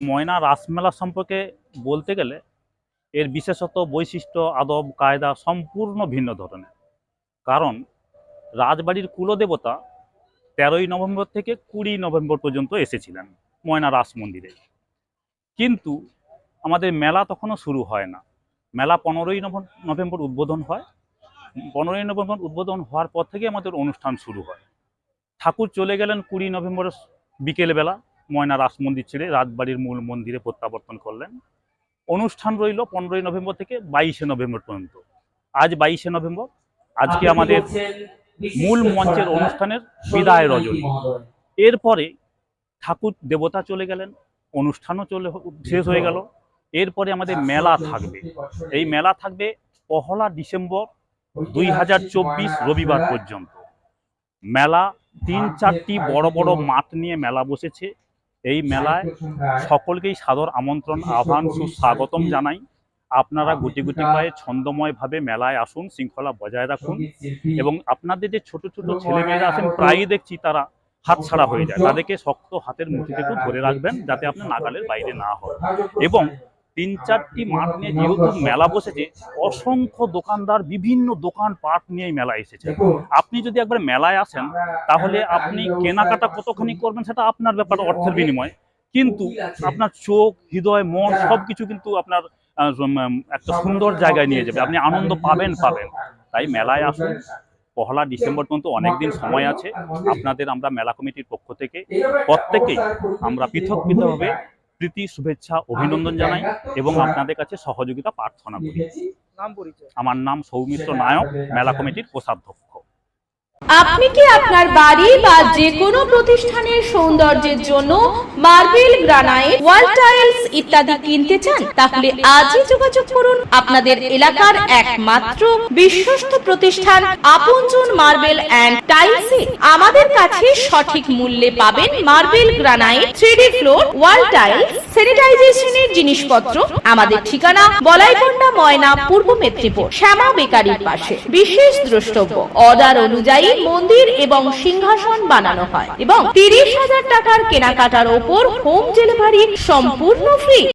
ময়না রাসমেলা সম্পর্কে বলতে গেলে এর বিশেষত বৈশিষ্ট্য, আদব, কায়দা সম্পূর্ণ ভিন্ন ধরনের। কারণ রাজবাড়ির কুলদেবতা তেরোই নভেম্বর থেকে কুড়ি নভেম্বর পর্যন্ত এসেছিলেন ময়না রাস মন্দিরে। কিন্তু আমাদের মেলা তখনও শুরু হয় না। মেলা পনেরোই নভেম্বর উদ্বোধন হয়। পনেরোই নভেম্বর উদ্বোধন হওয়ার পর থেকে আমাদের অনুষ্ঠান শুরু হয়। ঠাকুর চলে গেলেন কুড়ি নভেম্বরের বিকেলবেলা। ময়না রাস মন্দির ছেড়ে রাজবাড়ির মূল মন্দিরে প্রত্যাবর্তন করলেন। অনুষ্ঠান রইল পনেরোই নভেম্বর থেকে বাইশে নভেম্বর পর্যন্ত। আজ বাইশে নভেম্বর। আজকে আমাদের মূল মঞ্চের অনুষ্ঠানের বিদায় রজনী। এরপরে ঠাকুর দেবতা চলে গেলেন অনুষ্ঠানও চলে শেষ হয়ে গেল। এরপরে আমাদের মেলা থাকবে। এই মেলা থাকবে পহলা ডিসেম্বর দুই হাজার চব্বিশ রবিবার পর্যন্ত। মেলা তিন চারটি বড় বড় মাঠ নিয়ে মেলা বসেছে। এই মেলায় সকলকেই সাদর আমন্ত্রণ আহ্বান সুস্বাগতম জানাই। আপনারা গুটি গুটি পায়ে ছন্দময়ভাবে মেলায় আসুন শৃঙ্খলা বজায় রাখুন এবং আপনাদের যে ছোট ছোট ছেলেমেয়েরা আছেন প্রায়ই দেখছি তারা হাত ছাড়া হয়ে যায়। তাদেরকে শক্ত হাতের মুঠিতে একটু ধরে রাখবেন যাতে আপনি নাগালের বাইরে না হয় এবং তিন চারটি মাঠ নিয়ে যেহেতু মেলা বসেছে অসংখ্য দোকানদার বিভিন্ন দোকান পাট নিয়ে এই মেলা এসেছে। আপনি যদি একবার মেলায় আসেন তাহলে আপনি কেনাকাটা কতখানি করবেন সেটা আপনার ব্যাপার অর্থের বিনিময়। কিন্তু আপনার চোখ হৃদয় মন সবকিছু কিন্তু আপনার একটা সুন্দর জায়গায় নিয়ে যাবে। আপনি আনন্দ পাবেন পাবেন। তাই মেলায় আসুন। পহলা ডিসেম্বর পর্যন্ত অনেকদিন সময় আছে। আপনাদের আমরা মেলা কমিটির পক্ষ থেকে প্রত্যেকেই আমরা পৃথক পৃথকভাবে প্রীতি শুভেচ্ছা অভিনন্দন জানাই এবং আপনাদের কাছে সহযোগিতা প্রার্থনা করি। আমার নাম সৌমিত্র নায়ক মেলা কমিটির কোষাধ্যক্ষ। আপনি কি আপনার বাড়ি বা যে কোনো প্রতিষ্ঠানের সৌন্দর্যের জন্য মার্বেল, গ্রানাইট, ওয়াল টাইলস ইত্যাদি কিনতে চান? তাহলে আজই যোগাযোগ করুন। আপনাদের এলাকার একমাত্র বিশ্বস্ত প্রতিষ্ঠান আপনজন মার্বেল অ্যান্ড টাইলস আমাদের কাছে সঠিক মূল্যে পাবেন marble, granite, three D floor, wall tiles. স্যানিটাইজেশনের জিনিসপত্র, আমাদের ঠিকানা বলাইকন্ডা ময়না, পূর্ব মেদিনীপুর, শ্যামা বেকারির পাশে। বিশেষ দ্রষ্টব্য, অর্ডার অনুযায়ী মন্দির এবং সিংহাসন বানানো হয় এবং তিরিশ হাজার টাকার কেনাকাটার ওপর হোম ডেলিভারি সম্পূর্ণ ফ্রি।